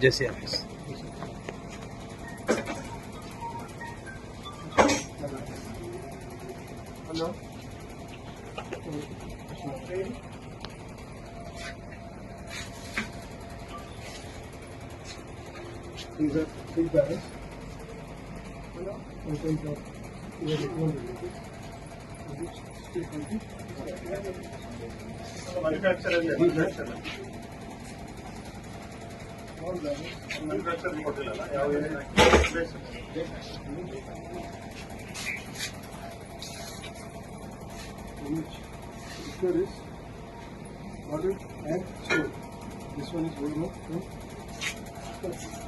जैसे आप Manufacturer. Manufacturer. Picture is bottle and stone. This one is going up from stone.